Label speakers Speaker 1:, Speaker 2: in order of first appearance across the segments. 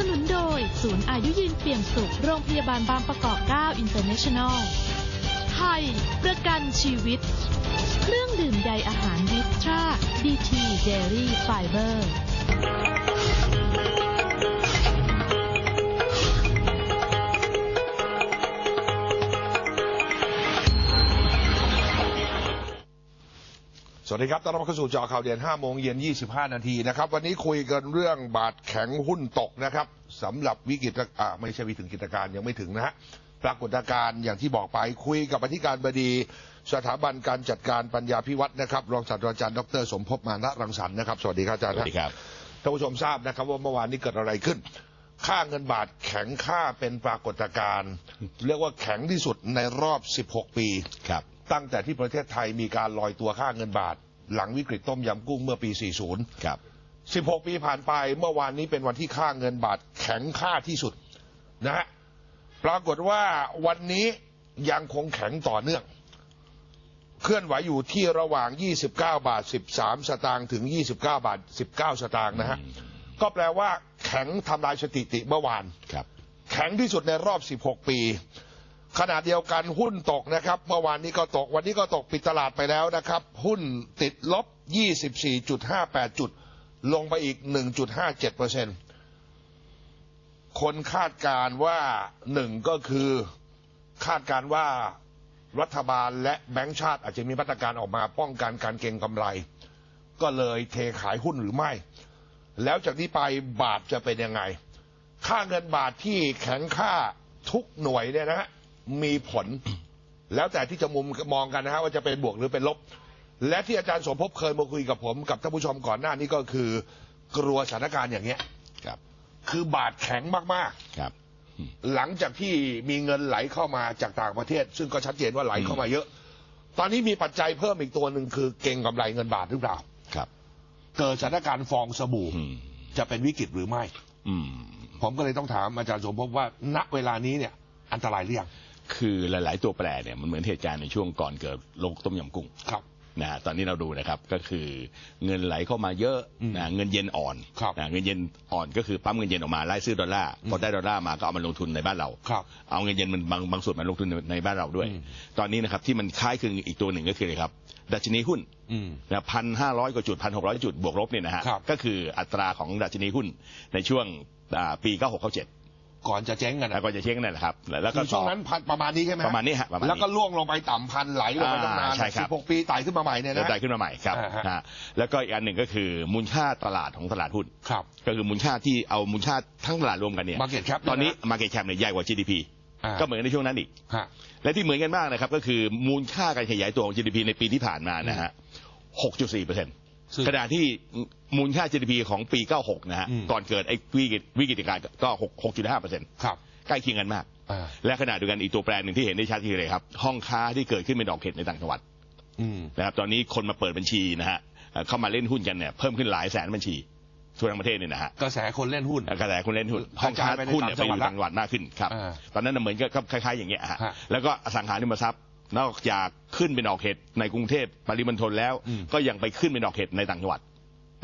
Speaker 1: สนุนโดย ศูนย์อายุยืนเปี่ยมสุข โรงพยาบาลบางประกอบ9 International ไทย ประกันชีวิต เครื่องดื่มใยอาหารวิสตราดีทีเดลี่ไฟเบอร์
Speaker 2: สวัสดีครับต้อนรับเข้าสู่เจอข่าวเด่น5โมงเย็น 25 นาทีนะครับ วันนี้คุยกันเรื่องบาทแข็งหุ้นตกนะครับสำหรับวิกฤตอ่าไม่ใช่วิถึงกิจการณ์ยังไม่ถึงนะฮะปรากฏการณ์อย่างที่บอกไปคุยกับอธิการบดี สถาบันการจัดการปัญญาพิวัฒน์นะครับ รองศาสตราจารย์ดรสมภพมานะรังสรรค์นะครับ สวัสดีครับอาจารย์
Speaker 3: สวัสดีครับ
Speaker 2: ท่านผู้ชมทราบนะครับว่าเมื่อวานนี้เกิดอะไรขึ้น ค่าเงินบาทแข็งค่าเป็นปรากฏการณ์เรียกว่าแข็งที่สุดในรอบ 16 ปี
Speaker 3: ครับ
Speaker 2: ตั้งแต่ที่ประเทศไทยมีการลอยตัวค่าเงินบาท หลังวิกฤตต้มยำกุ้งเมื่อปี 40
Speaker 3: ครับ
Speaker 2: 16 ปีผ่านไปเมื่อวานนี้เป็นวันที่ค่าเงินบาทแข็งค่าที่สุดนะฮะปรากฏว่าวันนี้ยังคงแข็งต่อเนื่อง เคลื่อนไหวอยู่ที่ระหว่าง 29 บาท 13 สตางค์ถึง 29 บาท 19 สตางค์นะฮะก็แปลว่าแข็งทำลายสถิติเมื่อวาน
Speaker 3: ครับ
Speaker 2: แข็งที่สุดในรอบ 16 ปี ขณะเดียวกันหุ้นตกนะครับ เมื่อวานนี้ก็ตก วันนี้ก็ตกปิดตลาดไปแล้วนะครับ หุ้นติดลบ 24.58 จุด ลงไปอีก 1.57เปอร์เซ็นต์คนคาดการ์ว่าหนึ่งก็คือคาดการ์ว่ารัฐบาลและแบงก์ชาติอาจจะมีมาตรการออกมาป้องกันการเก็งกำไร ก็เลยเทขายหุ้นหรือไม่ แล้วจากนี้ไปบาทจะเป็นยังไง ค่าเงินบาทที่แข็งค่าทุกหน่วยเนี่ยนะฮะ มีผล แล้วแต่ที่จะมุมมองกันนะฮะว่าจะเป็นบวกหรือเป็นลบ และที่อาจารย์สมภพเคยมาคุยกับผมกับท่านผู้ชมก่อนหน้านี้ก็คือกลัวสถานการณ์อย่างเงี้ย
Speaker 3: ครับ
Speaker 2: คือบาทแข็งมาก
Speaker 3: ครับ
Speaker 2: ๆหลังจากที่มีเงินไหลเข้ามาจากต่างประเทศ ซึ่งก็ชัดเจนว่าไหลเข้ามาเยอะ ตอนนี้มีปัจจัยเพิ่มอีกตัวหนึ่งคือเก่งกำไรเงินบาทหรือเปล่า
Speaker 3: ครับ
Speaker 2: เกิดสถานการณ์ฟองสบู่
Speaker 3: อืม
Speaker 2: จะเป็นวิกฤตหรือไม่
Speaker 3: อืม
Speaker 2: ผมก็เลยต้องถามอาจารย์สมภพว่า ณเวลานี้เนี่ย อันตรายหรือยัง
Speaker 3: คือหลาย ๆ ตัวแปรเนี่ยมันเหมือนเหตุการณ์ในช่วงก่อนเกิดโรคต้มยำกุ้ง
Speaker 2: ครับ
Speaker 3: นะฮะตอนนี้เราดูนะครับก็คือเงินไหลเข้ามาเยอะ
Speaker 2: อืม
Speaker 3: นะเงินเย็นอ่อน
Speaker 2: ครับ
Speaker 3: นะเงินเย็นอ่อนก็คือปั๊มเงินเย็นออกมาไล่ซื้อดอลลาร์พอได้ดอลลาร์มาก็เอามาลงทุนในบ้านเรา
Speaker 2: ครับ
Speaker 3: เอาเงินเย็นมันบางบางส่วนมาลงทุนในในบ้านเราด้วย
Speaker 2: อืม
Speaker 3: ตอนนี้นะครับที่มันคล้ายคลึงอีกตัวหนึ่งก็คืออะไรครับดัชนีหุ้น
Speaker 2: อืม
Speaker 3: นะพันห้าร้อยกว่าจุดพันหกร้อยจุดบวกลบเนี่ยนะฮะ
Speaker 2: ครับ
Speaker 3: ก็คืออัตราของดัชนีหุ้นในช่วงอ่าปีเก้าหกเก้าเจ็ด
Speaker 2: ก่อนจะเจ๊งกัน
Speaker 3: แล้ว
Speaker 2: นะ
Speaker 3: ก็จะเช็คนั่นแหละครับ แล้วก็
Speaker 2: คือช่วงนั้นพันประมาณนี้ใช่ไหมฮ
Speaker 3: ประมาณนี้ฮะประมาณนี้
Speaker 2: แล้วก็ล่วงลงไปต่ำพันไหลลงไปตั้งนาน
Speaker 3: อ่าใช่ครับ
Speaker 2: สิบหกปีไต่ขึ้นมาใหม่เนี่ย
Speaker 3: แล้ว
Speaker 2: นะ
Speaker 3: ได้ขึ้นมาใหม่ครับ
Speaker 2: อ่าฮะ
Speaker 3: นะฮะแล้วก็อีกอันหนึ่งก็คือมูลค่าตลาดของตลาดหุ้น
Speaker 2: ครับ
Speaker 3: ก็คือมูลค่าที่เอามูลค่าทั้งตลาดรวมกันเนี่ย
Speaker 2: Market cap
Speaker 3: ตอนนี้
Speaker 2: เนี่ยนะ
Speaker 3: market cap เนี่ยใหญ่กว่า GDP
Speaker 2: อ่า
Speaker 3: ก็เหมือนในช่วงนั้นอีก
Speaker 2: ฮะ
Speaker 3: และที่เหมือนกันมากนะครับก็คือมูลค่าการขยายตัวของ GDP ในปีที่ผ่านมานะฮะ6.4เปอร์เซ็นต์
Speaker 2: ซึ่ง
Speaker 3: ขณะที่มูลค่า GDP ของปี 96 นะฮะ
Speaker 2: อืม
Speaker 3: ก่อนเกิดไอ้วิกฤตวิกฤตการณ์ก็6 6.5เปอร์เซ็นต์
Speaker 2: ครับ
Speaker 3: ใกล้เคียงกันมาก
Speaker 2: อ่า
Speaker 3: และขณะเดียวกันอีกตัวแปรหนึ่งที่เห็นได้ชัดคืออะไรครับ ห้องค้าที่เกิดขึ้นเป็นดอกเห็ดในต่างจังหวัด
Speaker 2: อืม
Speaker 3: นะครับ ตอนนี้คนมาเปิดบัญชีนะฮะเอ่อเข้ามาเล่นหุ้นกันเนี่ยเพิ่มขึ้นหลายแสนบัญชีทั่วทั้งประเทศเนี่ยนะฮะ
Speaker 2: กระแสคนเล่นหุ้น
Speaker 3: กระแสคนเล่นหุ้น
Speaker 2: ก
Speaker 3: ห้อง
Speaker 2: ระจา
Speaker 3: ค้าย
Speaker 2: ไปใน
Speaker 3: หุ้นเนี่ยไป
Speaker 2: ต่าง
Speaker 3: อ
Speaker 2: จังหวัด
Speaker 3: ยู่ต่างจังหวัดมากขึ้นครับ
Speaker 2: อ่า
Speaker 3: ตอนนั้นนะเหมือนกับคล้ายๆอย่างเงี้ยฮะ
Speaker 2: ฮะ
Speaker 3: แล้วก็อสังหาริมทรัพย์ นอกจากขึ้นเป็นดอกเห็ดในกรุงเทพปริมณฑลแล้ว
Speaker 2: อืม
Speaker 3: ก็ยังไปขึ้นเป็นดอกเห็ดในต่างจังหวัด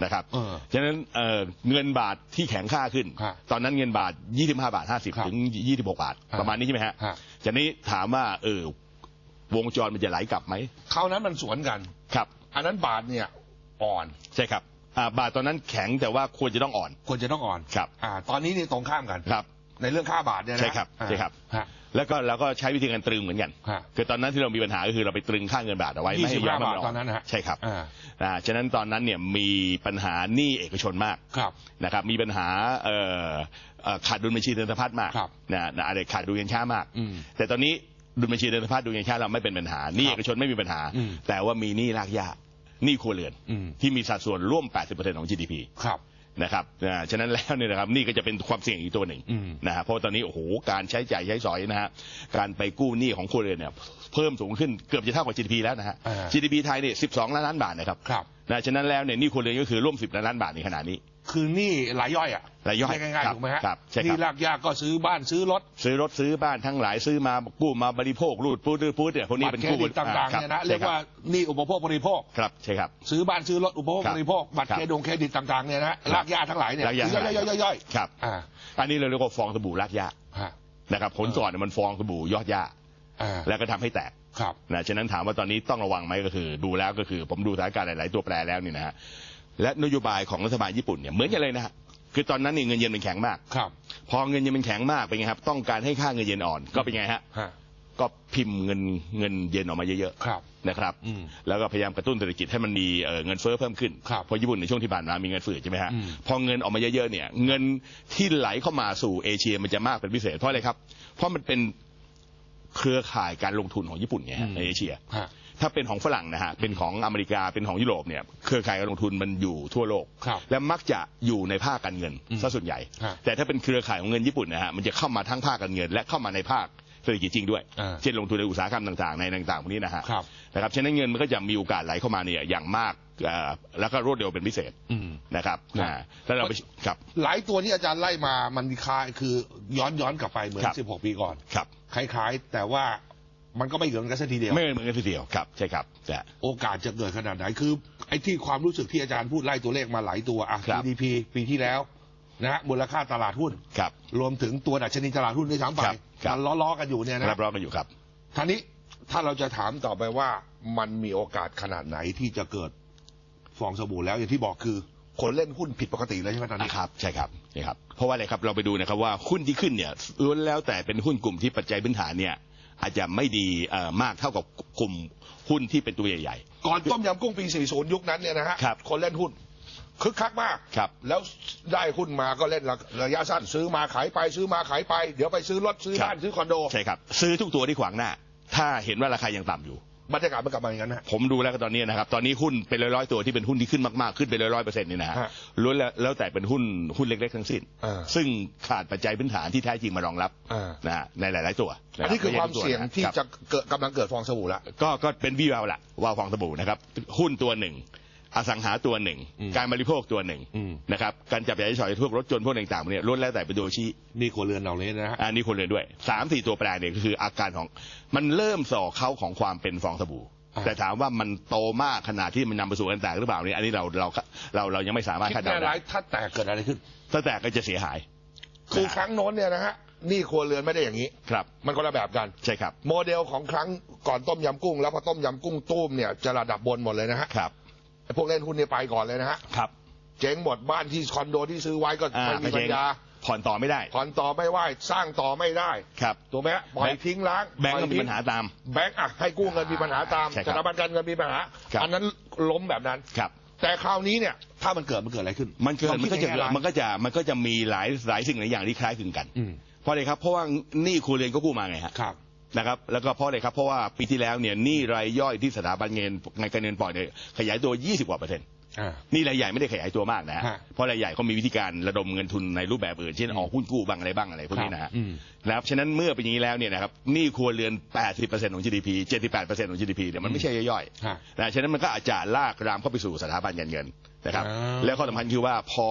Speaker 3: นะครับ
Speaker 2: เออ
Speaker 3: ฉะนั้นเอ่อเงินบาทที่แข็งค่าขึ้น
Speaker 2: ฮะ
Speaker 3: ตอนนั้นเงินบาท 25 บาท
Speaker 2: ครับ
Speaker 3: 50 ถึง 26 บาท
Speaker 2: ฮะ
Speaker 3: ประมาณนี้ใช่ไหมฮะ
Speaker 2: ฮะ
Speaker 3: จากนี้ถามว่าเออวงจรมันจะไหลกลับไหม
Speaker 2: คราวนั้นมันสวนกัน
Speaker 3: ครับ
Speaker 2: อันนั้นบาทเนี่ยอ่อน
Speaker 3: ใช่ครับอ่าบาทตอนนั้นแข็งแต่ว่าควรจะต้องอ่อน
Speaker 2: ควรจะต้องอ่อน
Speaker 3: ครับ
Speaker 2: อ่า ตอนนี้นี่ตรงข้ามกัน
Speaker 3: ครับ
Speaker 2: ในเรื่องค่าบาทเนี่ยนะ
Speaker 3: ใช่ครับ
Speaker 2: อ่า
Speaker 3: ใช่ครับ
Speaker 2: ฮะ
Speaker 3: แล้วก็เราก็ใช้วิธีการตรึงเหมือนกัน
Speaker 2: ฮะ
Speaker 3: คือตอนนั้นที่เรามีปัญหาก็คือเราไปตรึงค่าเงินบาทเอาไว้ไม่ให้
Speaker 2: 25
Speaker 3: ย้อน
Speaker 2: บาท
Speaker 3: มั
Speaker 2: ตอนนั้นนะฮะ
Speaker 3: ใช่ครับ
Speaker 2: อ่า
Speaker 3: อ่าฉะนั้นตอนนั้นเนี่ยมีปัญหาหนี้เอกชนมาก
Speaker 2: ครับ
Speaker 3: นะครับมีปัญหาเอ่อเอ่อขาดดุลบัญชีเดินสะพัดมาก
Speaker 2: ครับ
Speaker 3: นะนะอะไรขาดดุลเงินช้ามาก
Speaker 2: อืม
Speaker 3: แต่ตอนนี้ดุลบัญชีเดินสะพัดดุลเงินช้าเราไม่เป็นปัญหาหนี้
Speaker 2: ครับ
Speaker 3: เอกชนไม่มีปัญหา
Speaker 2: อืม
Speaker 3: แต่ว่ามีหนี้รากหญ้าหนี้ครัวเรือน
Speaker 2: อืม
Speaker 3: ที่มีสัดส่วนร่วม 80%ของ GDP
Speaker 2: ครับ
Speaker 3: นะครับอ่าฉะนั้นแล้วเนี่ยนะครับนี่ก็จะเป็นความเสี่ยงอีกตัวหนึ่ง
Speaker 2: อืม
Speaker 3: นะฮะเพราะว่าตอนนี้โอ้โหการใช้จ่ายใช้สอยนะฮะการไปกู้หนี้ของครัวเรือนเนี่ยเพิ่มสูงขึ้นเกือบจะเท่ากับ GDP แล้วนะฮะ
Speaker 2: อ่า
Speaker 3: GDP ไทยเนี่ย12 ล้านล้านบาทนะครับ
Speaker 2: ครับ
Speaker 3: นะฉะนั้นแล้วเนี่ยหนี่ครัวเรือนก็คือร่วม 10 ล้านล้านบาทในขณะนี้
Speaker 2: คือหนี้รายย่อยอะ
Speaker 3: รายย่อย
Speaker 2: เรีง่าย
Speaker 3: ครั
Speaker 2: ๆ
Speaker 3: บ
Speaker 2: ถูกไหมฮะ
Speaker 3: ครับใช่ครับ
Speaker 2: หนี่รากยากก็ซื้อบ้านซื้อรถ
Speaker 3: ซื้อรถซื้อบ้านทั้งหลายซื้อมากู้มาบริโภครูดปูดรูดปูดเนี่ยพวกนี้
Speaker 2: บัต
Speaker 3: เป็น
Speaker 2: รเคร
Speaker 3: กู้
Speaker 2: ดิตต่างๆ
Speaker 3: คบ
Speaker 2: เนี่ยนะ
Speaker 3: ใช่
Speaker 2: เรียก
Speaker 3: คบ
Speaker 2: ว่าหนี้อุปโภคบริโภค
Speaker 3: ครับใช่ครับ
Speaker 2: ซื้อบ้านซื้อรถอุปโภค
Speaker 3: ครับ
Speaker 2: บริโภคบัตร
Speaker 3: ครับ
Speaker 2: เครดงเครดิตต่างๆเนี่ยนะรากยาทั้งหลายเนี่ย
Speaker 3: รากหญ้า
Speaker 2: คือย่อยๆย่อยๆ
Speaker 3: ครับ
Speaker 2: อ่า
Speaker 3: อันนี้เราเรียกว่าฟองสบู่รากหญ้า
Speaker 2: ฮะ
Speaker 3: นะครับผลก่อนเนี่ยมันฟองสบู่ยอดหญ้า
Speaker 2: อ่า
Speaker 3: แล้วก็ทำให้แตก
Speaker 2: ครับ
Speaker 3: นะฉะนั้นถามว่าตอนนี้ต้องระวังไหมก็คือ ดูแล้วก็คือผมดูสถานการณ์หลาย ๆ ตัวแปรแล้วนี่นะฮะ และนโยบายของรัฐบาลญี่ปุ่นเนี่ยเหมือนกันเลยนะฮะคือตอนนั้นนี่เงินเยนมันแข็งมาก
Speaker 2: ครับ
Speaker 3: พอเงินเยนมันแข็งมากเป็นไงครับ ต้องการให้ค่าเงินเยนอ่อนก็เป็นไงฮะ
Speaker 2: ฮะ
Speaker 3: ก็พิมพ์เงินเงินเยนออกมาเยอะ
Speaker 2: ครับ
Speaker 3: ๆนะครับ
Speaker 2: อืม
Speaker 3: แล้วก็พยายามกระตุ้นเศรษฐกิจให้มันมีเอ่อเงินเฟ้อเพิ่มขึ้น
Speaker 2: ครับ
Speaker 3: เพราะญี่ปุ่นในช่วงที่ผ่านมามีเงินฝืดใช่ไหมฮะ
Speaker 2: อืม
Speaker 3: พอเงินออกมาเยอะๆเนี่ยเงินที่ไหลเข้ามาสู่เอเชียมันจะมากเป็นพิเศษเพราะอะไรครับ เพราะมันเป็นเครือข่ายการลงทุนของญี่ปุ่นไงฮะในเอเชีย
Speaker 2: ฮะ
Speaker 3: ถ้าเป็นของฝรั่งนะฮะเป็นของอเมริกาเป็นของยุโรปเนี่ยเครือข่ายการลงทุนมันอยู่ทั่วโลก
Speaker 2: ครับ
Speaker 3: และมักจะอยู่ในภาคการเงิน
Speaker 2: อืม
Speaker 3: ซะส่วนใหญ่
Speaker 2: ฮะ
Speaker 3: แต่ถ้าเป็นเครือข่ายของเงินญี่ปุ่นนะฮะมันจะเข้ามาทั้งภาคการเงิน และเข้ามาในภาคเศรษฐกิจจริงด้วย
Speaker 2: อ่า
Speaker 3: เช่นลงทุนในอุตสาหกรรมต่างๆในต่างๆพวกนี้นะฮะ
Speaker 2: ครับ
Speaker 3: นะครับ ฉะนั้นเงินมันก็จะมีโอกาสไหลเข้ามาเนี่ยอย่างมากเอ่อแล้วก็รวดเร็วเป็นพิเศษ
Speaker 2: อืม
Speaker 3: นะครับ
Speaker 2: ครับ
Speaker 3: อ่าแล้วเราไปครับ
Speaker 2: หลายตัวที่อาจารย์ไล่มามันมีคล้ายคือย้อนย้อนกลับไปเหมือน
Speaker 3: ครับ
Speaker 2: 16 ปีก่อน
Speaker 3: ครับ
Speaker 2: คล้ายๆ แต่ว่า มันก็ไม่เหมือนกันสักทีเดียว
Speaker 3: ไม่เหมือนกันทีเดียวครับใช่ครับแต่
Speaker 2: โอกาสจะเกิดขนาดไหนคือ ไอ้ที่ความรู้สึกที่อาจารย์พูดไล่ตัวเลขมาหลายตัวอะ
Speaker 3: ครับ
Speaker 2: GDP ปีที่แล้วนะฮะมูลค่าตลาดหุ้น
Speaker 3: ครับ
Speaker 2: รวมถึงตัวดัชนีตลาดหุ้นด้วยซ้ำไป
Speaker 3: ครับครับ
Speaker 2: มันล้อๆกันอยู่เนี่ยนะ
Speaker 3: รับรองกันอยู่ครับ
Speaker 2: ท่านี้ถ้าเราจะถามต่อไปว่ามันมีโอกาสขนาดไหนที่จะเกิดฟองสบู่แล้วอย่างที่บอกคือคนเล่นหุ้นผิดปกติเลยใช่ไหมตอนนี้
Speaker 3: ครับใช่ครับใช่ครับ เพราะว่าอะไรครับเราไปดูนะครับว่าหุ้นที่ขึ้นเนี่ยล้วนแล้วแต่เป็นหุ้นกลุ่มที่ปัจจัยพื้นฐานเนี่ย อาจจะไม่ดีเอ่อมากเท่ากับกลุ่มหุ้นที่เป็นตัวใหญ่
Speaker 2: ก่อนต้มยำกุ้งปี 40 ยุคนั้นเนี่ยนะฮะ
Speaker 3: ครับ
Speaker 2: คนเล่นหุ้นคึกคักมาก
Speaker 3: ครับ
Speaker 2: แล้วได้หุ้นมาก็เล่นระระยะสั้นซื้อมาขายไปซื้อมาขายไป เดี๋ยวไปซื้อรถซื้อ
Speaker 3: ครับ
Speaker 2: บ้านซื้อคอนโด
Speaker 3: ๆใช่ครับ ซื้อทุกตัวที่ขวางหน้า ถ้าเห็นว่าราคายังต่ำอยู่
Speaker 2: บรรยากาศมันกลับมาอย่างนั้นนะ
Speaker 3: ผมดูแล้วก็ตอนนี้นะครับ ตอนนี้หุ้นเป็นร้อยๆตัวที่เป็นหุ้นที่ขึ้นมากๆ ขึ้นไปร้อยๆเปอร์เซ็นต์นี่นะฮะ
Speaker 2: ฮะ
Speaker 3: ล้วนแล้วแล้วแต่เป็นหุ้นหุ้นเล็กๆทั้งสิ้น
Speaker 2: อ่า
Speaker 3: ซึ่งขาดปัจจัยพื้นฐานที่แท้จริงมารองรับ
Speaker 2: อ่า
Speaker 3: นะฮะในหลาย ๆ ตัวะ
Speaker 2: อันนี้คือความ
Speaker 3: ไใช่ทุกตั
Speaker 2: เสี่ยง
Speaker 3: น
Speaker 2: ที่
Speaker 3: ครับ
Speaker 2: จะเกิดกำลังเกิดฟองสบู่แล้ว
Speaker 3: ก็ก็เป็นวิวาวละวาวฟองสบู่นะครับหุ้นตัวหนึ่ง อสังหาตัวหนึ่ง
Speaker 2: อืม
Speaker 3: การบริโภคตัวหนึ่ง
Speaker 2: อืม
Speaker 3: นะครับการจับจ่ายใช้สอยพวกรถจนต์พวกต่างๆเนี่ยล้วนแล้วแต่เป็นตัวชี้
Speaker 2: นี่ครัวเรือนเหล่านี้นะฮะ
Speaker 3: อันนี้คนเรียนด้วยสามสี่ตัวแปรเนี่ยก็คืออาการของมันเริ่มส่อเข้าของความเป็นฟองสบู่
Speaker 2: อ่า
Speaker 3: แต่ถามว่ามันโตมากขนาดที่มันนำไปสู่การแตกหรือเปล่าเนี่ยอันนี้เราเราเราเรายังไม่สามารถ
Speaker 2: คิด
Speaker 3: คาด
Speaker 2: แน่
Speaker 3: เดา
Speaker 2: ร้า
Speaker 3: ได้
Speaker 2: ยถ้าแตกเกิดอะไรขึ้น
Speaker 3: ถ้าแตกก็จะเสียหาย
Speaker 2: คือครั้งโน้นเนี่ยนะฮะนี่ครัวเรือนไม่ได้อย่างนี้
Speaker 3: ครับ
Speaker 2: มันคนละแบบกัน
Speaker 3: ใช่ครับ
Speaker 2: โมเดลของครั้งก่อนต้มยำกุ้ง แล้วพอต้มยำกุ้งตุ้มเนี่ยจะระดับบนหมดเลยนะฮะ
Speaker 3: ครับ
Speaker 2: ไอ้ พวกเล่นหุ้นเนี่ยไปก่อนเลยนะฮะ
Speaker 3: ครับ
Speaker 2: เจ๊งหมดบ้านที่คอนโดที่ซื้อไว้ก็
Speaker 3: อ่า
Speaker 2: ไม่มี
Speaker 3: ไป
Speaker 2: ปั
Speaker 3: เจ๊
Speaker 2: ญ
Speaker 3: ง
Speaker 2: ญา
Speaker 3: ผ่อนต่อไม่ได้
Speaker 2: ผ่อนต่อไม่ไหวสร้างต่อไม่ได้
Speaker 3: ครับ
Speaker 2: ถูกไหมฮะปล่อยทิ้งล้าง
Speaker 3: แบงก์
Speaker 2: ปล่
Speaker 3: ก็
Speaker 2: อย
Speaker 3: มี
Speaker 2: ทิ้
Speaker 3: ปัญหาตาม
Speaker 2: แบงก์อะให้กู้เงินมีปัญหาตาม
Speaker 3: ใช่ค
Speaker 2: ส
Speaker 3: รับ
Speaker 2: ถาบันการเงินมีปัญหา
Speaker 3: ครับ
Speaker 2: อันนั้นล้มแบบนั้น
Speaker 3: ครับ
Speaker 2: แต่คราวนี้เนี่ย ถ้ามันเกิดมันเกิดอะไรขึ้น
Speaker 3: มันเกิด
Speaker 2: ลอง
Speaker 3: มันก็จะ
Speaker 2: คิดในแง่ร้าย
Speaker 3: มันก็จะมันก็จะมีหลายหลายสิ่งหลายอย่างที่คล้ายคลึงกัน
Speaker 2: อืม
Speaker 3: เพราะอะไรครับเพราะว่าหนี้ครัวเรือนก็กู้มาไงฮะ
Speaker 2: ครับ
Speaker 3: นะครับแล้วก็เพราะอะไรครับเพราะว่าปีที่แล้วเนี่ยหนี้รายย่อยที่สถาบันเงินในการเงินปล่อยเนี่ยขยายตัว 20กว่าเปอร์เซ็นต์
Speaker 2: อ่า
Speaker 3: หนี่รายใหญ่ไม่ได้ขยายตัวมากนะฮะ
Speaker 2: ฮะ
Speaker 3: เพราะรายใหญ่เขามีวิธีการระดมเงินทุนในรูปแบบอื่นเช่นออกหุ้นกู้บ้างอะไรบ้างอะไรพวกนี้นะฮะ
Speaker 2: อืม
Speaker 3: นะครับฉะนั้นเมื่อเป็นอย่างนี้แล้วเนี่ยนะครับหนี้ครัวเรือน 80%ของ GDP 78%ของ GDP เนี่ยมันไม่ใช่ย่อยๆ
Speaker 2: ฮะ
Speaker 3: นะฉะนั้นมันก็อาจจะลากรามเข้าไปสู่สถาบันการเงินนะครับ
Speaker 2: อ่า
Speaker 3: แล้วข้อสำคัญคือว่าพอ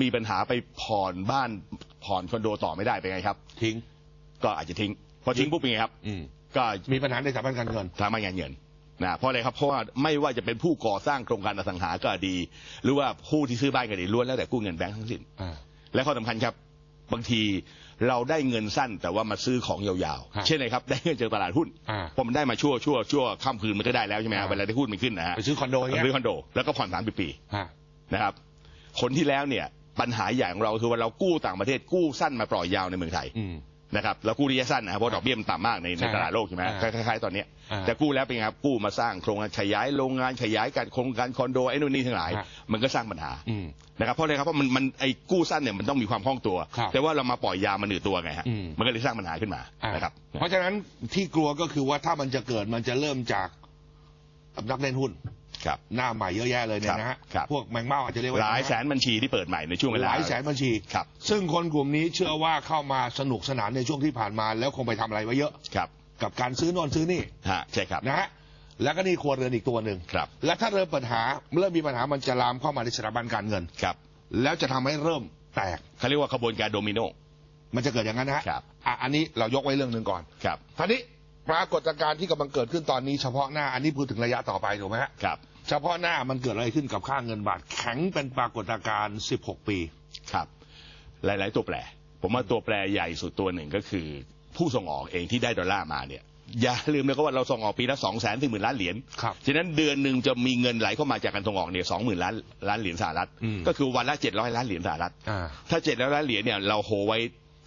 Speaker 3: มีปัญหาไปผ่อนบ้านผ่อนคอนโดต่อไม่ได้เป็นไงครับ
Speaker 2: ทิ้ง
Speaker 3: ก็อาจจะทิ้ง พอทิ้งปุ๊บเป็นไงครับ
Speaker 2: อืม
Speaker 3: ก็
Speaker 2: มีปัญหาในสถาบันการเงิน
Speaker 3: สถาบันการเงินนะเพราะอะไรครับเพราะว่าไม่ว่าจะเป็นผู้ก่อสร้างโครงการอสังหาก็ดี หรือว่าผู้ที่ซื้อบ้านก็ดีล้วนแล้วแต่กู้เงินแบงก์ทั้งสิ้น
Speaker 2: อ่า
Speaker 3: และข้อสำคัญครับบางทีเราได้เงินสั้นแต่ว่ามาซื้อของยาว
Speaker 2: ฮะ
Speaker 3: ๆ เช่นอะไรครับ ได้เงินจากตลาดหุ้น
Speaker 2: อ่า
Speaker 3: พอมันได้มาชั่วชั่วชั่วข้ามคืนมันก็ได้แล้วใช่ไหมฮะ
Speaker 2: อ่า
Speaker 3: เวลาที่หุ้นมันขึ้นนะฮะ
Speaker 2: ไปซื้อคอนโดอย่างเงี้ย
Speaker 3: ซื้อคอนโดแล้วก็ผ่อนสามปี
Speaker 2: ฮะ
Speaker 3: นะครับผลที่แล้วเนี่ยปัญหาใหญ่ของเราคือว่าเรากู้ต่างประเทศกู้สั้นมาปล่อยยาวในเมืองไทย
Speaker 2: อืม
Speaker 3: นะครับแล้วกู้ระยะสั้นนะครับเพราะดอกเบี้ยมันต่ำมากใน
Speaker 2: ใช่
Speaker 3: ในตลาดโลกใช่ไหม
Speaker 2: อ่า
Speaker 3: คล้ายๆตอนเนี้ย
Speaker 2: อ่า
Speaker 3: แต่กู้แล้วเป็นไงครับกู้มาสร้างโครงการขยายโรงงานขยายการโครงการคอนโดไอ้นู่นนี่ทั้งหลาย
Speaker 2: ฮะ
Speaker 3: มันก็สร้างปัญหา
Speaker 2: อืม
Speaker 3: นะครับเพราะอะไรครับเพราะมันมันไอ้กู้สั้นเนี่ยมันต้องมีความคล่องตัว
Speaker 2: ครับ
Speaker 3: แต่ว่าเรามาปล่อยยาวมันหนืดตัวไงฮะ
Speaker 2: อืม
Speaker 3: มันก็เลยสร้างปัญหาขึ้นมา
Speaker 2: อ่า
Speaker 3: นะครับ
Speaker 2: เพราะฉะนั้นที่กลัวก็คือว่าถ้ามันจะเกิดมันจะเริ่มจากนักเล่นหุ้น
Speaker 3: ครับ
Speaker 2: หน้าใหม่เยอะแยะเลยเนี่ยนะฮะ
Speaker 3: ครับ
Speaker 2: พวกแมงเม่าอาจจะเรียกว่า
Speaker 3: หลายแสนบัญชีที่เปิดใหม่ในช่วงเวลา
Speaker 2: หลายแสนบัญชี
Speaker 3: ครับ
Speaker 2: ซึ่งคนกลุ่มนี้เชื่อว่าเข้ามาสนุกสนานในช่วงที่ผ่านมาแล้วคงไปทำอะไรไว้เยอะ
Speaker 3: ครับ
Speaker 2: กับการซื้อโนนซื้อนี่
Speaker 3: ฮะใช่ครับ
Speaker 2: นะฮะแล้วก็นี่ครัวเรือนอีกตัวหนึ่ง
Speaker 3: ครับ
Speaker 2: และถ้าเริ่มปัญหาเริ่มมีปัญหามันจะลามเข้ามาในสถาบันการเงิน
Speaker 3: ครับ
Speaker 2: แล้วจะทำให้เริ่มแตก
Speaker 3: เขาเรียกว่าขบวนการโดมิโน
Speaker 2: มันจะเกิดอย่างนั้นนะฮะ
Speaker 3: ครับ
Speaker 2: อะอันนี้เรายกไว้เรื่องหนึ่งก่อน
Speaker 3: ครับ
Speaker 2: ทีนี้ ปรากฏการณ์ที่กำลังเกิดขึ้นตอนนี้เฉพาะหน้าอันนี้พูดถึงระยะต่อไปถูกไหมฮะ
Speaker 3: ครับ
Speaker 2: เฉพาะหน้ามันเกิดอะไรขึ้นกับค่าเงินบาทแข็งเป็นปรากฏการณ์ 16 ปี
Speaker 3: ครับ หลาย ๆ ตัวแปร ผมว่าตัวแปรใหญ่สุดตัวหนึ่งก็คือ ผู้ส่งออกเองที่ได้ดอลลาร์มาเนี่ยอย่าลืมนะครับว่าเราส่งออกปีละสองแสนถึงหมื่นล้านเหรียญ
Speaker 2: ครับ
Speaker 3: ฉะนั้นเดือนหนึ่งจะมีเงินไหลเข้ามาจากการส่งออกเนี่ยสองหมื่นล้านล้านเหรียญสหรัฐ
Speaker 2: อืม
Speaker 3: ก็คือวันละเจ็ดร้อยล้านเหรียญสหรัฐ
Speaker 2: อ่า
Speaker 3: ถ้าเจ็ดร้อยล้านเหรียญเนี่ยเราโฮไว้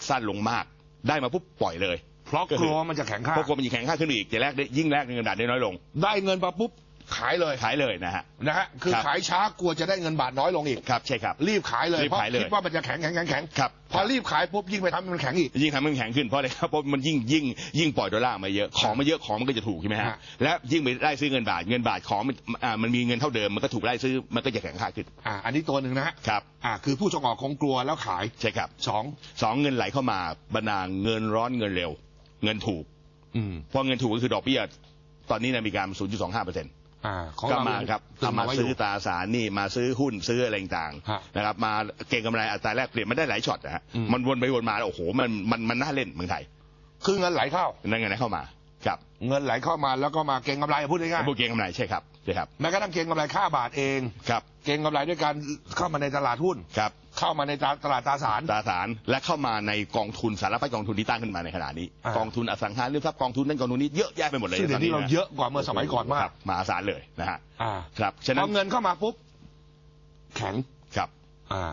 Speaker 3: สั้นลงมาก ได้มาปุ๊บปล่อยเลย
Speaker 2: เพราะกลัวมันจะแข็งค่า
Speaker 3: เพราะกลัวมันจะแข็งค่าขึ้นอีกจะแลกได้ยิ่งแลกเงินบาทได้น้อยลง
Speaker 2: ได้เงินมาปุ๊บขายเลย
Speaker 3: ขายเลยนะฮะ
Speaker 2: นะฮะคือ
Speaker 3: ครับ
Speaker 2: ขายช้ากลัวจะได้เงินบาทน้อยลงอีก
Speaker 3: ครับใช่ครับ
Speaker 2: รีบขายเลย
Speaker 3: รีบ
Speaker 2: เพราะ
Speaker 3: ขายเลย
Speaker 2: คิดว่ามันจะแข็งแข็งแข็งแข็ง
Speaker 3: ครับ
Speaker 2: พอรีบขายปุ๊บยิ่งไปทำให้มันแข็งอีก
Speaker 3: ยิ่งทำให้มันแข็งขึ้นเพราะอะไรครับเพราะมันยิ่งยิ่งยิ่งปล่อยดอลลาร์มาเยอะของมาเยอะของมันก็จะถูกใช่ไหมฮะ
Speaker 2: ฮะ
Speaker 3: และยิ่งไปไล่ซื้อเงินบาทเงินบาทของมันอ่ามันมีเงินเท่าเดิมมันก็ถูกไล่ซื้อมันก็จะแข็งค่าขึ้น
Speaker 2: อ่าอันนี้ตัวหนึ่งนะฮะ
Speaker 3: ครับ
Speaker 2: อ่าคือผู้ส่งออกคงกลัวแล้วขาย
Speaker 3: ใช่ครับ
Speaker 2: สอง
Speaker 3: สองเงินไหลเข้ามาบรรดาเงินร้อนเงินเร็ว เงินถูก
Speaker 2: อืม
Speaker 3: เพราะเงินถูกก็คือดอกเบี้ยตอนนี้นะมีการ0.25เปอร์เซ็นต์
Speaker 2: อ่าของ
Speaker 3: ก็
Speaker 2: เรา
Speaker 3: มาครับ
Speaker 2: ตึง
Speaker 3: เอามา
Speaker 2: ไว้อ
Speaker 3: ซื้อยู่ตราสารหนี่มาซื้อหุ้นซื้ออะไรต่าง
Speaker 2: ฮะ
Speaker 3: ๆนะครับ มาเก่งกำไรอัตราแลกเปลี่ยนมันได้หลายช็อตนะฮะ
Speaker 2: อืม
Speaker 3: มันวนไปวนมาโอ้โหมันมันมันน่าเล่นเมืองไทย
Speaker 2: คือเงินไหลเข้า
Speaker 3: นั่นไงนะเข้ามาครับ
Speaker 2: เงินไหลเข้ามาแล้วก็มาเก็งกำไรพูดง่าย
Speaker 3: พวกเก่งกำไรใช่ครับใช่ครับ
Speaker 2: ๆแม้กระทั่งเก็งกำไรค่าบาทเอง
Speaker 3: ครับ
Speaker 2: เก็งกำไรด้วยการเข้ามาในตลาดหุ้น
Speaker 3: ครับ
Speaker 2: เข้ามาในตลาดตราสาร
Speaker 3: ตราสารและเข้ามาในกองทุนสารพัดกองทุนที่ตั้งขึ้นมาในขณะนี้
Speaker 2: อ่าก
Speaker 3: กองทุนอสังหาริมทรัพย์กองทุนนั่นกองทุนนี้เยอะแยะไปหมดเลย
Speaker 2: ซึ่งเดี๋ยวนี้เราเยอะกว่าเมื่อสมัยก่อนมาก
Speaker 3: ครับมหาศาลเลยนะฮะ
Speaker 2: อ่า
Speaker 3: ครับฉะ
Speaker 2: พ
Speaker 3: นั้
Speaker 2: อนเงินเข้ามาปุ๊บแข็ง
Speaker 3: ครับ
Speaker 2: อ่า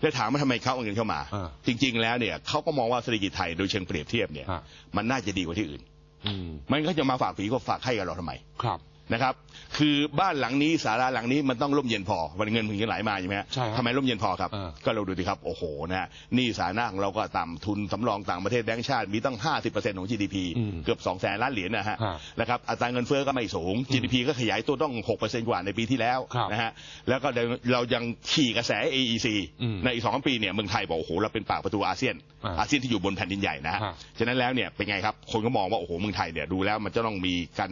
Speaker 3: แล้วถามว่าทำไมเขาเอาเงินเข้ามา
Speaker 2: อ่า
Speaker 3: จริง ๆ แล้วเนี่ยเขาก็มองว่าเศรษฐกิจไทยโดยเชิงเปรียบเทียบเนี่ย
Speaker 2: อ่า
Speaker 3: มันน่าจะดีกว่าที่อื่น
Speaker 2: อืม
Speaker 3: มันก็จะมาฝากผีก็ฝากให้กับเราทำไม
Speaker 2: ครับ
Speaker 3: นะครับ คือบ้านหลังนี้ศาลาหลังนี้มันต้องร่มเย็นพอ วันเงินถึงจะไหลมาใช่ไหมฮะ
Speaker 2: ใช่ครับ
Speaker 3: ทำไมร่มเย็นพอครับ
Speaker 2: เออ
Speaker 3: ก็เราดูดิครับ โอ้โหนะฮะหนี่สาธารณะของเราก็ต่ำทุนสำรองต่างประเทศแบงก์ชาติมีตั้ง 50%ของ GDP
Speaker 2: อืม
Speaker 3: เกือบ 2 แสนล้านเหรียญนะฮะ
Speaker 2: ฮะ
Speaker 3: นะครับอัตราเงินเฟ้อก็ไม่สูง GDP ก็ขยายตัวต้อง 6%กว่าในปีที่แล้ว
Speaker 2: ครับ
Speaker 3: นะฮะแล้วก็เรายังขี่กระแส AEC
Speaker 2: อืม
Speaker 3: ในอีกสองปีเนี่ยเมืองไทยบอกโอ้โหเราเป็นปากประตูอาเซียน
Speaker 2: อ่า
Speaker 3: อาเซียนที่อยู่บนแผ่นดินใหญ่นะฮะ
Speaker 2: ฮะ
Speaker 3: ฉะนั้นแล้วเนี่ยเป็นไงครับคนก็มองว่าโอ้โหเมืองไทยเนี่ยดูแล้วมันจะต้องมีการ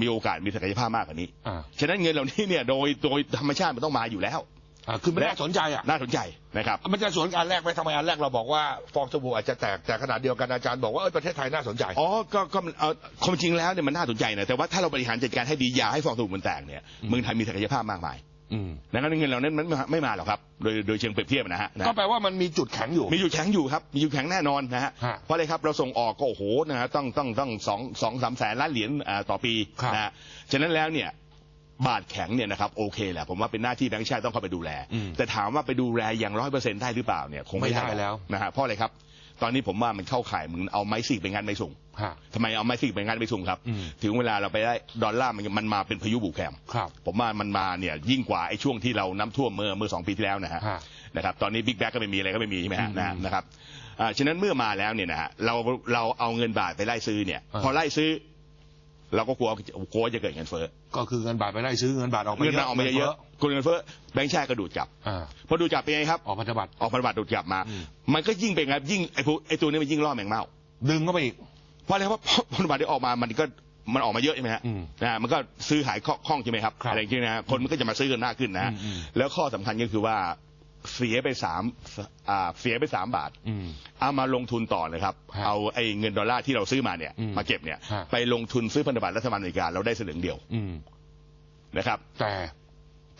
Speaker 3: มีโอกาสมีศักยภาพมากกว่านี้
Speaker 2: อ่า
Speaker 3: ฉะนั้นเงินเหล่านี้เนี่ยโดยโดยธรรมชาติมันต้องมาอยู่แล้ว
Speaker 2: อ่าคือไม่น่าสนใจอะ
Speaker 3: น่าสนใจนะครับ
Speaker 2: มันจะสวนการแรกไหมทำไมอันแรกเราบอกว่าฟองสบู่อาจจะแตกแต่ขนาดเดียวกันอาจารย์บอกว่าเอยประเทศไทยน่าสนใจ
Speaker 3: อ๋อ ก็ก็มันเอาความจริงแล้วเนี่ยมันน่าสนใจนะแต่ว่าถ้าเราบริหารจัดการให้ดีอย่าให้ฟองสบู่มันแตกเนี่ย
Speaker 2: อืม
Speaker 3: เมืองไทยมีศักยภาพมากมาย
Speaker 2: อืม
Speaker 3: ดังนั้นเงินเหล่านั้นมันไม่ไม่มาหรอกครับ โดยโดยเชิงเปรียบเทียบนะฮะนะ
Speaker 2: ก็แปลว่ามันมีจุดแข็งอยู่
Speaker 3: มีอยู่แข็งอยู่ครับ มีอยู่แข็งแน่นอนนะฮะ
Speaker 2: ฮะ
Speaker 3: เพราะอะไรครับ เราส่งออกก็โอ้โหนะฮะต้องต้องต้องสองสองสามแสนล้านเหรียญอ่าต่อปี
Speaker 2: ครับ
Speaker 3: นะฮะฉะนั้นแล้วเนี่ยบาทแข็งเนี่ยนะครับโอเคแหละผมว่าเป็นหน้าที่แบงค์ชาติต้องเข้าไปดูแล
Speaker 2: อืม
Speaker 3: แต่ถามว่าไปดูแลอย่างร้อยเปอร์เซ็นต์ได้หรือเปล่าเนี่ยคงไม่
Speaker 2: ไม่ได้
Speaker 3: ได้
Speaker 2: แล้ว
Speaker 3: นะฮะเพราะอะไรครับ ตอนนี้ผมว่ามันเข้าข่ายเหมือนเอาไม้ซีกไปงานไม่ส่ง
Speaker 2: ฮะ
Speaker 3: ทำไมเอาไม้ซีกไปงานไม่ส่งครับ
Speaker 2: อืม
Speaker 3: ถึงเวลาเราไปได้ดอลลาร์มันมันมาเป็นพายุบุกแคม
Speaker 2: ครับ
Speaker 3: ผมว่ามันมาเนี่ยยิ่งกว่าไอ้ช่วงที่เราน้ำท่วมเมื่อเมื่อสองปีที่แล้วนะฮะ
Speaker 2: ฮะ
Speaker 3: นะครับตอนนี้บิ๊กแบ็กก็ไม่มีอะไรก็ไม่มีใช่ไหมฮะ
Speaker 2: อืม
Speaker 3: นะฮะนะครับอ่าฉะนั้นเมื่อมาแล้วเนี่ยนะฮะเราเราเอาเงินบาทไปไล่ซื้อเนี่ย
Speaker 2: อ่า
Speaker 3: พอไล่ซื้อ เราก็กลัวกลัวจะเกิดเงินเฟ้อ
Speaker 2: ก็คือเงินบาทไปได้ซื้อเงินบาทออกมา
Speaker 3: เงินบาทออกมาเยอะๆคนเงินเฟ้อแบงค์ชาติก็ดูดกลับ
Speaker 2: อ่า
Speaker 3: พอดูดกลับเป็นไงครับ
Speaker 2: ออกพันธบัตร
Speaker 3: ออกพันธบัตรดูดกลับมา
Speaker 2: อืม
Speaker 3: มันก็ยิ่งเป็นไงยิ่งไอ้พวกไอ้ตัวนี้มันยิ่งล่อแมงเม่า
Speaker 2: ดึงเข้าไปอีก
Speaker 3: เพราะอะไรครับเพราะพันธบัตรที่ออกมามันก็มันออกมาเยอะใช่ไหมฮะ
Speaker 2: อืม
Speaker 3: นะฮะมันก็ซื้อขายคล่องใช่ไหมครับ
Speaker 2: ครับ
Speaker 3: อะไรอย่างเงี้ยนะฮะคนมันก็จะมาซื้อกันมากขึ้นนะฮะ
Speaker 2: อืมอืม
Speaker 3: แล้วข้อสำคัญก็คือว่า เสียไปสามอ่าเสียไปสามบาท
Speaker 2: อืม
Speaker 3: เอามาลงทุนต่อเลยครับ
Speaker 2: ฮะ
Speaker 3: เอาไอ้เงินดอลลาร์ที่เราซื้อมาเนี่ย
Speaker 2: อืม
Speaker 3: มาเก็บเนี่ย
Speaker 2: ฮะ
Speaker 3: ไปลงทุนซื้อพันธบัตรรัฐบาลอเมริกาเราได้สลึงเดียว
Speaker 2: อืม
Speaker 3: นะครับ
Speaker 2: แต่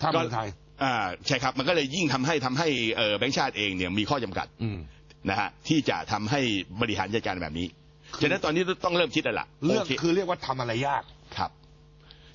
Speaker 2: ถ้าเมืองไทย
Speaker 3: อ่าใช่ครับ มันก็เลยยิ่งทำให้ทำให้เอ่อแบงก์ชาติเองเนี่ยมีข้อจำกัด
Speaker 2: อืม
Speaker 3: นะฮะที่จะทำให้บริหารจัดการแบบนี้ ฉะนั้นตอนนี้ต้องเริ่มคิดแล้วล่ะ
Speaker 2: เรื่อง
Speaker 3: โค
Speaker 2: คือเรียกว่าทำอะไรยาก
Speaker 3: ครับ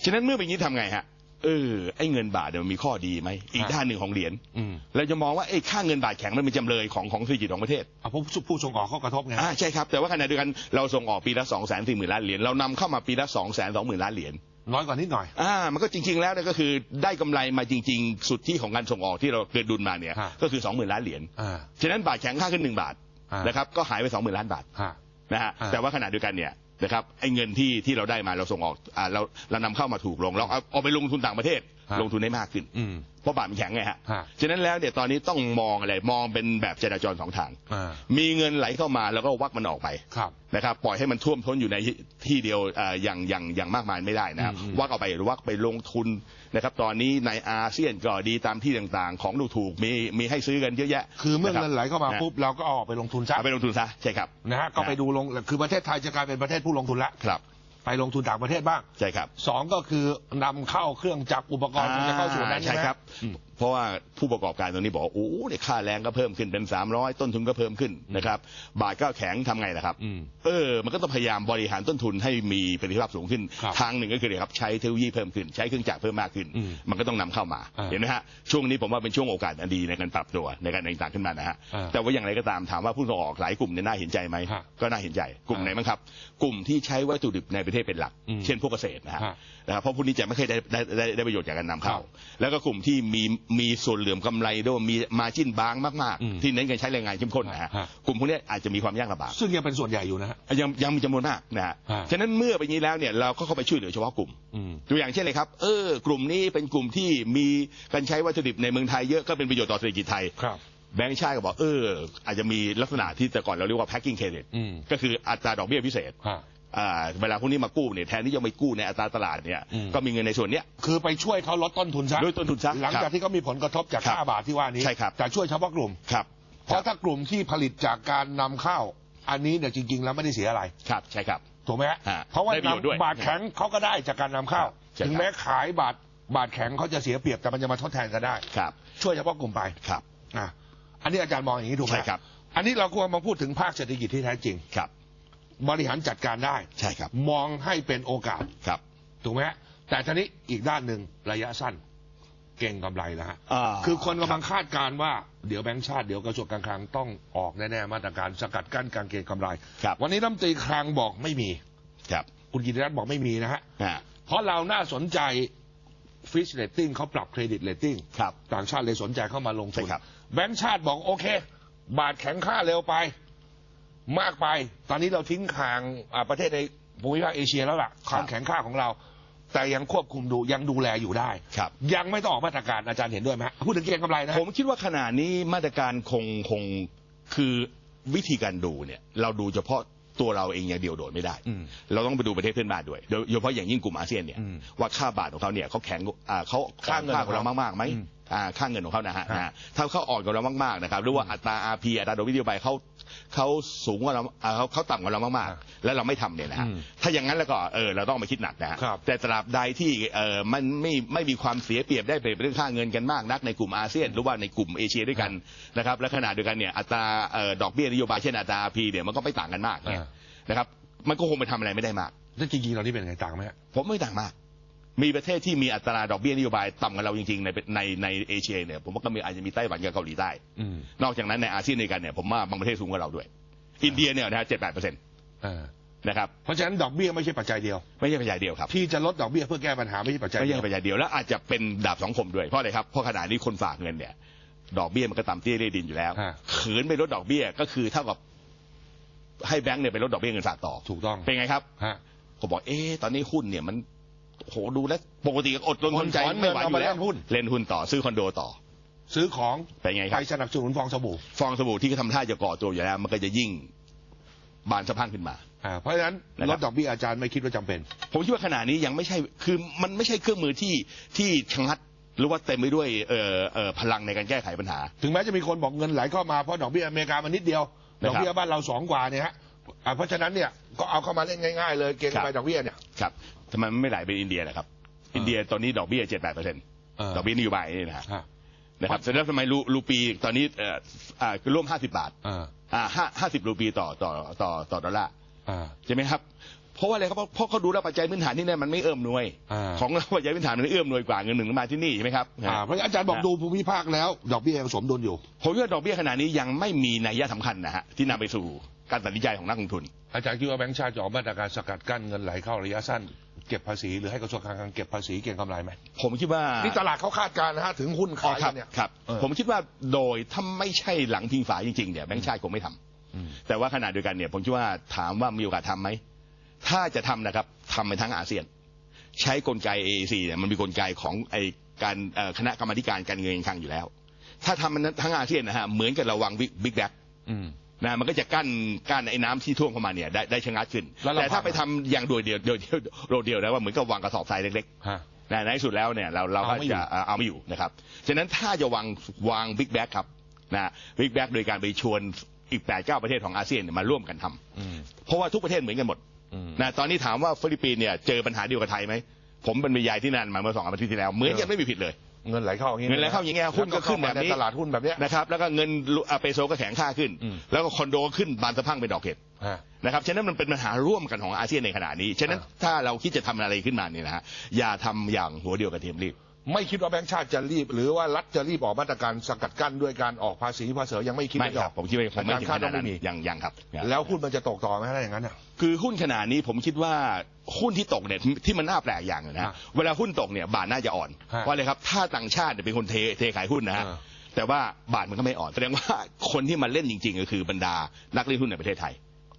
Speaker 3: ฉะนั้นเมื่อเป็นอย่างนี้ทำไงฮะ เออไอ้เงินบาทเนี่ยมันมีข้อดีไหมอีก
Speaker 2: ฮะ
Speaker 3: ด้านหนึ่งของเหรียญ
Speaker 2: อืม
Speaker 3: เราจะมองว่าไอ้ค่าเงินบาทแข็งมันเป็นจำเลยของของเศรษฐกิจของประเทศ
Speaker 2: อะผู้ผู้ส่งออกเขากระทบไง
Speaker 3: อ่าใช่ครับแต่ว่าขณะเดียวกันเราส่งออกปีละสองแสนสี่หมื่นล้านเหรียญเรานำเข้ามาปีละสองแสนสองหมื่นล้านเหรียญ
Speaker 2: น้อยกว่านิดหน่อย
Speaker 3: อ่ามันก็จริง ๆ แล้วเนี่ยก็คือได้กำไรมาจริง ๆ สุดที่ของการส่งออกที่เราเกิดดุลมาเนี่ย
Speaker 2: ฮะ
Speaker 3: ก็คือสองหมื่นล้านเหรียญ
Speaker 2: อ่า
Speaker 3: ฉะนั้นบาทแข็งค่าขึ้นหนึ่งบาท
Speaker 2: ฮะ
Speaker 3: นะครับก็หายไปสองหมื่นล้านบาท
Speaker 2: ฮะ
Speaker 3: นะฮะ
Speaker 2: อ่า
Speaker 3: แต่ว่าขณะเดียวกันเนี่ย นะครับไอ้เงินที่ที่เราได้มาเราส่งออกอ่าเราเรานำเข้ามาถูกลงเราเอาเอาไปลงทุนต่างประเทศ ลงทุนได้มากขึ้น
Speaker 2: อืม
Speaker 3: เพราะบาทมันแข็งไงฮะ
Speaker 2: ฮะ
Speaker 3: ฉะนั้นแล้วเนี่ยตอนนี้ต้องมองอะไรมองเป็นแบบจราจรสองทาง
Speaker 2: อ่า
Speaker 3: มีเงินไหลเข้ามาแล้วก็วักมันออกไป
Speaker 2: ครับ
Speaker 3: นะครับปล่อยให้มันท่วมท้นอยู่ในที่เดียวเอ่ออย่างอย่างอย่างมากมายไม่ได้นะครับ
Speaker 2: อืมอืม
Speaker 3: วักเอาไปหรือวักไปลงทุนนะครับตอนนี้ในอาเซียนก็ดีตามที่ต่างๆ ของดูถูกมีมีให้ซื้อกันเยอะแยะ
Speaker 2: คือเมื่อเงินไหลเข้ามาะปุ๊บเราก็เอาออกไปลงทุนซะ
Speaker 3: เอาไปลงทุนซะใช่ครับ
Speaker 2: นะฮะก็ไปดูลงคือประเทศไทยจะกลายเป็นประเทศผู้ลงทุนละ
Speaker 3: ครับ
Speaker 2: ไปลงทุนต่างประเทศบ้าง
Speaker 3: ใช่ครับ
Speaker 2: สองก็คือนำเข้าเครื่องจักรอุปกรณ์ที่จะเข้าสู่นั้น
Speaker 3: ใช่
Speaker 2: ใช่ไหม
Speaker 3: ครับ
Speaker 2: อืม
Speaker 3: เพราะว่าผู้ประกอบการตอนนี้บอกว่าโอ้โหเนี่ยค่าแรงก็เพิ่มขึ้นเป็น 300 ต้นทุนก็เพิ่มขึ้นนะครับ บาทก็แข็งทำไงล่ะครับ
Speaker 2: อืม
Speaker 3: เออ มันก็ต้องพยายามบริหารต้นทุนให้มีประสิทธิภาพสูงขึ้น
Speaker 2: ครับ
Speaker 3: ทางหนึ่งก็คือเนี่ยครับใช้เทคโนโลยีเพิ่มขึ้น ใช้เครื่องจักรเพิ่มมากขึ้น
Speaker 2: อืม
Speaker 3: มันก็ต้องนำเข้ามา
Speaker 2: อ่า
Speaker 3: เห็นไหมฮะช่วงนี้ผมว่าเป็นช่วงโอกาสอันดีในการปรับตัวในการต่างๆขึ้นมานะฮะ
Speaker 2: อ่า
Speaker 3: แต่ว่าอย่างไรก็ตามถามว่าผู้ส่งออกหลายกลุ่มเนี่ยน่าเห็นใจไหม
Speaker 2: ฮะ
Speaker 3: ก็น่าเห็นใจกลุ่ม
Speaker 2: อ่า
Speaker 3: ไหนบ้างครับ กลุ่มที่ใช้วัตถุดิบในประเทศเป็นหลัก
Speaker 2: อืม
Speaker 3: เช่นพวกเกษตรนะฮะ
Speaker 2: ฮะ
Speaker 3: นะครับเพราะพวกนี้จะไม่เคยได้ได้ได้ได้ประโยชน์จากการนำเข้า
Speaker 2: ครับ
Speaker 3: แล้วก็กลุ่มที่มีมีส่วนเหลื่อมกำไรด้วยมีมาจิ้นบางมาก
Speaker 2: อืม
Speaker 3: ๆที่เน้นการใช้แรงงานเข้มข้นนะฮะ
Speaker 2: ฮะ
Speaker 3: กลุ่มพวกนี้อาจจะมีความยากลำบาก
Speaker 2: ซึ่งยังเป็นส่วนใหญ่อยู่นะฮะ
Speaker 3: ยังยังมีจำนวนมากนะฮะ
Speaker 2: ฮะ
Speaker 3: ฉะนั้นเมื่อเป็นอย่างนี้แล้วเนี่ยเราก็เข้าไปช่วยเหลือเฉพาะกลุ่ม
Speaker 2: อืม
Speaker 3: ตัวอย่างเช่นเลยครับ เออ กลุ่มนี้เป็นกลุ่มที่มีการใช้วัตถุดิบในเมืองไทยเยอะก็เป็นประโยชน์ต่อเศรษฐกิจไทย
Speaker 2: ครับ
Speaker 3: แบงก์ชาติก็บอกเอออาจจะมีลักษณะที่แต่ก่อนเราเรียกว่า packing credit
Speaker 2: อืม
Speaker 3: ก็คืออัตราดอกเบี้ยพิเศษ
Speaker 2: ฮะ
Speaker 3: อ่า เวลาพวกนี้มากู้เนี่ยแทนที่จะไปกู้ในอัตราตลาดเนี่ย
Speaker 2: อืม
Speaker 3: ก็มีเงินในส่วนเนี้ย
Speaker 2: คือไปช่วยเขาลดต้นทุนซะ
Speaker 3: ลดต้นทุนซะ
Speaker 2: หลัง
Speaker 3: ค
Speaker 2: จาก
Speaker 3: รับ
Speaker 2: ที่เขามีผลกระทบจาก
Speaker 3: ครับ
Speaker 2: ค่าบาทที่ว่านี้
Speaker 3: ใช่ครับ
Speaker 2: แต่ช่วยเฉพาะกลุ่ม
Speaker 3: ครับ
Speaker 2: เพราะถ้ากลุ่มที่ผลิตจากการนำเข้าอันนี้เนี่ยจริง ๆ แล้วไม่ได้เสียอะไร
Speaker 3: ครับใช่ครับ
Speaker 2: ถูกไหมฮะ
Speaker 3: ฮะ
Speaker 2: เพราะว่า
Speaker 3: ได้ประโยชน์ด้วย
Speaker 2: นำบาทแข็งเขาก็ได้จากการนำเข้า
Speaker 3: ใช่ครับ
Speaker 2: ถึงแม้ขายบาทบาทแข็งเขาจะเสียเปรียบแต่มันจะมาทดแทนกันได้
Speaker 3: ครับ
Speaker 2: ช่วยเฉพาะกลุ่มไป
Speaker 3: ครับ
Speaker 2: อะอันนี้อาจารย์มองอย่างนี้ถูกไหม
Speaker 3: ใช่ครับ
Speaker 2: อันนี้เราควรมาพูดถึงภาคเศรษฐกิจที่แท้จริง
Speaker 3: ครับ
Speaker 2: บริหารจัดการได้
Speaker 3: ใช่ครับ
Speaker 2: มองให้เป็นโอกาส
Speaker 3: ครับ
Speaker 2: ถูกไหมฮะแต่ทีนี้อีกด้านหนึ่งระยะสั้น เก่งกำไรแล้วฮะ
Speaker 3: อ่า
Speaker 2: คือคนกำลังคาดการณ์ว่าเดี๋ยวแบงก์ชาติเดี๋ยวกระทรวงการคลังต้องออกแน่ๆมาตรการสกัดกั้นการเก็งกำไร
Speaker 3: ครับ
Speaker 2: วันนี้รัฐมนตรีคลังบอกไม่มี
Speaker 3: ครับ
Speaker 2: คุณกิติรัตน์บอกไม่มีนะฮะ
Speaker 3: ฮะ
Speaker 2: เพราะเราน่าสนใจฟิชเรตติ้งเขาปรับเครดิตเรตติ้ง
Speaker 3: ครับ
Speaker 2: ต่างชาติเลยสนใจเข้ามาลงทุน
Speaker 3: ใช่ครับ
Speaker 2: แบงก์ชาติบอกโอเค บาทแข็งค่าเร็วไป มากไป ตอนนี้เราทิ้งห่างอ่าประเทศในภูมิภาคเอเชียแล้วล่ะความแข็งค่าของเรา แต่ยังควบคุมดูยังดูแลอยู่ได้
Speaker 3: ครับ
Speaker 2: ยังไม่ต้องออกมาตรการอาจารย์เห็นด้วยไหมฮะพูดถึงเก็งกำไรนะ
Speaker 3: ผมคิดว่าขณะนี้มาตรการคงคงคือวิธีการดูเนี่ย เราดูเฉพาะตัวเราเองอย่างเดียวโดดไม่ได้
Speaker 2: อืม
Speaker 3: เราต้องไปดูประเทศเพื่อนบ้านด้วยโดยโดยเฉพาะอย่างยิ่งกลุ่มอาเซียนเนี่ย
Speaker 2: อืม
Speaker 3: ว่าค่าบาทของเขาเนี่ยเขาแข็งอ่าเขา
Speaker 2: ค่าเงิน
Speaker 3: ค่าของเรามากๆไหม
Speaker 2: อืม
Speaker 3: อ่า ค่าเงินของเขานะฮะ
Speaker 2: ฮะ
Speaker 3: นะฮะถ้าเขาอ่อนกว่าเรามากๆนะครับหรือว่าอัตรา RP อัตราดอกเบี้ยนโยบายเขาเขาสูงกว่าเราอ่าเขาเขาต่ำกว่าเรามาก
Speaker 2: ฮะ
Speaker 3: ๆแล้วเราไม่ทำเนี่ยนะฮะ
Speaker 2: อืม
Speaker 3: ถ้าอย่างนั้นแล้วก็เออเราต้องมาคิดหนักนะฮะ
Speaker 2: ครับ
Speaker 3: แต่ตราบใดที่เออมันไม่ไม่มีความเสียเปรียบได้เปรียบเรื่องค่าเงินกันมากนักในกลุ่มอาเซียนหรือว่าในกลุ่มเอเชียด้วยกันนะครับและขณะเดียวกันเนี่ยอัตราเอ่อดอกเบี้ยนโยบายเช่นอัตรา RP เนี่ยมันก็ไม่ต่างกันมากเนี่ย
Speaker 2: อ่า
Speaker 3: นะครับมันก็คงไปทำอะไรไม่ได้มาก
Speaker 2: แล้วจริงๆเรานี่เป็นไงต่างไหมฮะ
Speaker 3: ผมไม่ต่างมาก มีประเทศที่มีอัตราดอกเบี้ยนโยบายต่ำกว่าเราจริงๆในในในเอเชียเนี่ยผมว่าก็มีอาจจะมีไต้หวันกับเกาหลีใต้
Speaker 2: อืม
Speaker 3: นอกจากนั้นในอาเซียนด้วยกันเนี่ยผมว่าบางประเทศสูงกว่าเราด้วย อินเดียเนี่ยนะฮะเจ็ดแปดเปอร์เซ็นต์
Speaker 2: อ่า
Speaker 3: นะครับ
Speaker 2: เพราะฉะนั้นดอกเบี้ยไม่ใช่ปัจจัยเดียว
Speaker 3: ไม่ใช่ปัจจัยเดียวครับ
Speaker 2: ที่จะลดดอกเบี้ยเพื่อแก้ปัญหาไม่ใช่ปัจจัย
Speaker 3: ไม่
Speaker 2: เดี
Speaker 3: ใช่
Speaker 2: ยว
Speaker 3: ปัจจัยเดียวแล้วอาจจะเป็นดาบสองคมด้วยเพราะอะไรครับเพราะขณะนี้คนฝากเงินเนี่ยดอกเบี้ยมันก็ต่ำเตี้ยได้ดินอยู่แล้ว
Speaker 2: ฮะ
Speaker 3: ขืนไปลดดอกเบี้ยก็คือเท่ากับให้แบงก์เนี่ยไปลดดอกเบี้ยเงินฝากต่อ
Speaker 2: ถูกต้อง
Speaker 3: เป็นไงครับ
Speaker 2: ฮะ
Speaker 3: ก็บอกเอ๊ะตอนนี้หุ้นเนี่ยมัน โหดูแล้วปกติก็อดรนทนใจ
Speaker 2: ถอนเงิน
Speaker 3: ไม่ไหวอ
Speaker 2: เอา
Speaker 3: ยู่
Speaker 2: มา
Speaker 3: แล้
Speaker 2: เล่
Speaker 3: วน
Speaker 2: หุ้น
Speaker 3: เล่นหุ้นต่อซื้อคอนโดต่อ
Speaker 2: ซื้อของ
Speaker 3: เป็นไงค
Speaker 2: ไป
Speaker 3: รับ
Speaker 2: สนับสนุนฟองสบู่
Speaker 3: ฟองสบู่ที่เขาทำท่าจะก่อตัวอยู่แล้ว มันก็จะยิ่งบานสะพรั่งขึ้นมา
Speaker 2: อ่าเพราะฉะนั้น
Speaker 3: นะครับ
Speaker 2: ลดดอกเบี้ยอาจารย์ไม่คิดว่าจำเป็น
Speaker 3: ผมคิดว่าขณะนี้ยังไม่ใช่คือมันไม่ใช่เครื่องมือที่ที่ชะงัดหรือว่าเต็มไปด้วยเอ่อเอ่อพลังในการแก้ไขปัญหา
Speaker 2: ถึงแม้จะมีคนบอกเงินไหลเข้ามาเพราะดอกเบี้ยอเมริกามันนิดเดียว
Speaker 3: นะครับ
Speaker 2: ดอกเบี้ยบ้านเราสองกว่าเนี่ยฮะอ่าเพราะฉะนั้นเนี่ยก็เอาเข้ามาเล่นง่ายๆเลยเก็ง
Speaker 3: ครับ
Speaker 2: ไปดอกเบี้ยเนี่ย
Speaker 3: ครับ ทำไมมันไม่ไหลไปอินเดียนะครับ อินเดียตอนนี้ดอกเบี้ยเจ็ดแปดเปอร์เซ็นต์
Speaker 2: เออ
Speaker 3: ดอกเบี้ยนโยบายนี่นะฮะ
Speaker 2: ฮะ
Speaker 3: นะครับเสร็จแล้วทำไมรูรูปีตอนนี้เอ่ออ่าร่วมห้าสิบบาท
Speaker 2: อ่า
Speaker 3: อ่าห้าห้าสิบรูปีต่อต่อต่อต่อดอลลาร์
Speaker 2: อ่า
Speaker 3: ใช่ไหมครับเพราะว่าอะไรครับเพราะเพราะเขาดูแล้วปัจจัยพื้นฐานที่นั่นมันไม่เอื้อมหน่วย
Speaker 2: อ่า
Speaker 3: ของเราปัจจัยพื้นฐานมันเอื้อมหน่วยกว่าเงินหนึ่งมาที่นี่ใช่ไหมครับ
Speaker 2: อ่าเพราะฉะนั้นอาจารย์บอกดูภูมิภาคแล้ว ดอกเบี้ยยังสมดุลอยู่
Speaker 3: ผมคิดว่าดอกเบี้ยขนาดนี้ยังไม่มีนัยสำคัญนะฮะที่นำไปสู่การตัดสินใจของนักลงทุน
Speaker 2: อาจารย์คิดว่าแบงก์ชาติจะออกมาตรการสกัดกั้นเงินไหลเข้าระยะสั้น เก็บภาษีหรือให้กระทรวงการคลังเก็บภาษีเก็งกำไรไหม
Speaker 3: ผมคิดว่า
Speaker 2: นี่ตลาดเขาคาดการณ์นะฮะถึงหุ้น
Speaker 3: อ๋อ
Speaker 2: ขาย
Speaker 3: ครั
Speaker 2: กับนเนี่ย
Speaker 3: ครับ
Speaker 2: เออ
Speaker 3: ผมคิดว่าโดยถ้าไม่ใช่หลังพิงฝาจริงๆเนี่ยแบงก์ชาติคงไม่ทำ
Speaker 2: อืม
Speaker 3: แต่ว่าขณะเดียวกันเนี่ยผมคิดว่าถามว่ามีโอกาสทำไหมถ้าจะทำนะครับทำไปทั้งอาเซียน ใช้กลไก AEC เนี่ยมันมีกลไกของไอการเอ่อคณะกรรมาธิการการเงินการคลังอยู่แล้ว ถ้าทำมันทั้งอาเซียนนะฮะเหมือนกับเราวางบิ๊กแบ็ก
Speaker 2: อืม
Speaker 3: นะมันก็จะกั้นกั้นไอ้น้ำที่ท่วมเข้ามาเนี่ยได้ได้ชะงัดขึ้น
Speaker 2: แล้วเรา
Speaker 3: แต่ถ้า
Speaker 2: ทำ
Speaker 3: ไปทำอย่างโดยเดียวโดยเดียวโดยเดียวนะว่าเหมือนกับวางกระสอบทรายเล็ก
Speaker 2: ฮะ
Speaker 3: ๆนะในที่สุดแล้วเนี่ยเราเราก็
Speaker 2: เอาไม่อยู่
Speaker 3: จะเอ่อเอาไม่อยู่นะครับฉะนั้นถ้าจะวางวางบิ๊กแบ็กครับนะบิ๊กแบ็กโดยการไปชวนอีกแปดเก้าประเทศของอาเซียนเนี่ยมาร่วมกันทำ
Speaker 2: อืม
Speaker 3: เพราะว่าทุกประเทศเหมือนกันหมด
Speaker 2: อืม
Speaker 3: นะตอนนี้ถามว่าฟิลิปปินส์เนี่ยเจอปัญหาเดียวกับไทยไหมผมเป็นบรรยายที่นั่นมาเมื่อสองอาทิตย์ที่แล้วเหมือนกันไม่มีผิดเลย
Speaker 2: เงินไหลเข้าอย่างงี้
Speaker 3: เงินไหลเข้าอย่างเงี้ยหุ้นก็ขึ้นแบบนี้
Speaker 2: ล้วเข้ามาใตลาดหุ้นแบบเนี้ย
Speaker 3: นะครับแล้วก็เงินอะเปโซก็แข็งค่าขึ้น
Speaker 2: อืม
Speaker 3: แล้วก็คอนโดก็ขึ้นบานสะพรั่งเป็นดอกเห็ด
Speaker 2: ฮะ
Speaker 3: นะครับฉะนั้นมันเป็นปัญหาร่วมกันของอาเซียนในขณะนี้ ฉะนั้น
Speaker 2: อ่า
Speaker 3: ถ้าเราคิดจะทำอะไรขึ้นมาเนี่ยนะฮะอย่าทำอย่างหัวเดียวกับเทียมรีบ
Speaker 2: ไม่คิดว่าแบงก์ชาติจะรีบ หรือว่ารัฐจะรีบออกมาตรการสกัดกั้นด้วยการออกภาษีภาษียังไม่คิด
Speaker 3: ไม่
Speaker 2: ไม่
Speaker 3: ค
Speaker 2: อ
Speaker 3: รั
Speaker 2: อบก
Speaker 3: ผมคิดว่าผมไม่
Speaker 2: การ
Speaker 3: ถึง
Speaker 2: คา
Speaker 3: ข
Speaker 2: ด
Speaker 3: นา
Speaker 2: ว่า
Speaker 3: ดนั้
Speaker 2: ไม่
Speaker 3: น
Speaker 2: มี
Speaker 3: ยังยังครับ
Speaker 2: แล้วหุ้นมันจะตกต่อไหมถ้าอย่างนั้นอะ
Speaker 3: คือหุ้นขนาดนี้ผมคิดว่า หุ้นที่ตกเนี่ยที่มันน่าแปลกอย่างหนึ่งนะ
Speaker 2: อ่า
Speaker 3: ฮะเวลาหุ้นตกเนี่ยบาทน่าจะอ่อน
Speaker 2: ฮะ
Speaker 3: เพราะอะไรครับถ้าต่างชาติเนี่ยเป็นคนเทเทขายหุ้นนะฮะ
Speaker 2: อ่า
Speaker 3: แต่ว่าบาทมันก็ไม่อ่อนแสดงว่าคนที่มาเล่นจริง ๆ ก็คือบรรดานักเล่นหุ้นในประเทศไทย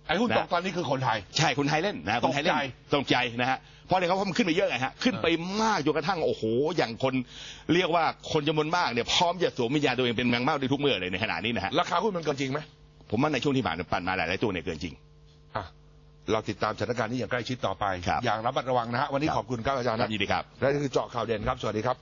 Speaker 2: ไอ้หุ้น
Speaker 3: นะ
Speaker 2: ตกตอนนี้คือคนไทย
Speaker 3: ใช่คนไทยเล่นนะคนไทยเล่น
Speaker 2: ตกใจ
Speaker 3: ตกใจนะฮะเพราะอะไรครับเพราะมันขึ้นไปเยอะไงฮะขึ้นไปมากจนกระทั่งโอ้โห อย่างคนเรียกว่าคนจำนวนมากเนี่ยพร้อมจะสวมวิญญาณตัวเองเป็นแมงเม่าในทุกเมื่อเลยในขณะนี้นะฮะ
Speaker 2: ราคาหุ้นมันเกินจริงไหม
Speaker 3: ผมว่าในช่วงที่ผ่านมาปั่นมาหลายๆตัวเนี่ยเกินจริง
Speaker 2: อะ เราติดตามสถานการณ์นี้อย่างใกล้ชิดต่อไป
Speaker 3: ครับ
Speaker 2: อย่างระมัดระวังนะฮะวันนี้
Speaker 3: ครับ
Speaker 2: ขอบคุณครับอาจารย์
Speaker 3: ครั
Speaker 2: นะ
Speaker 3: บยินดีครับ
Speaker 2: และนี่คือเจาะข่าวเด่นครับ สวัสดีครับ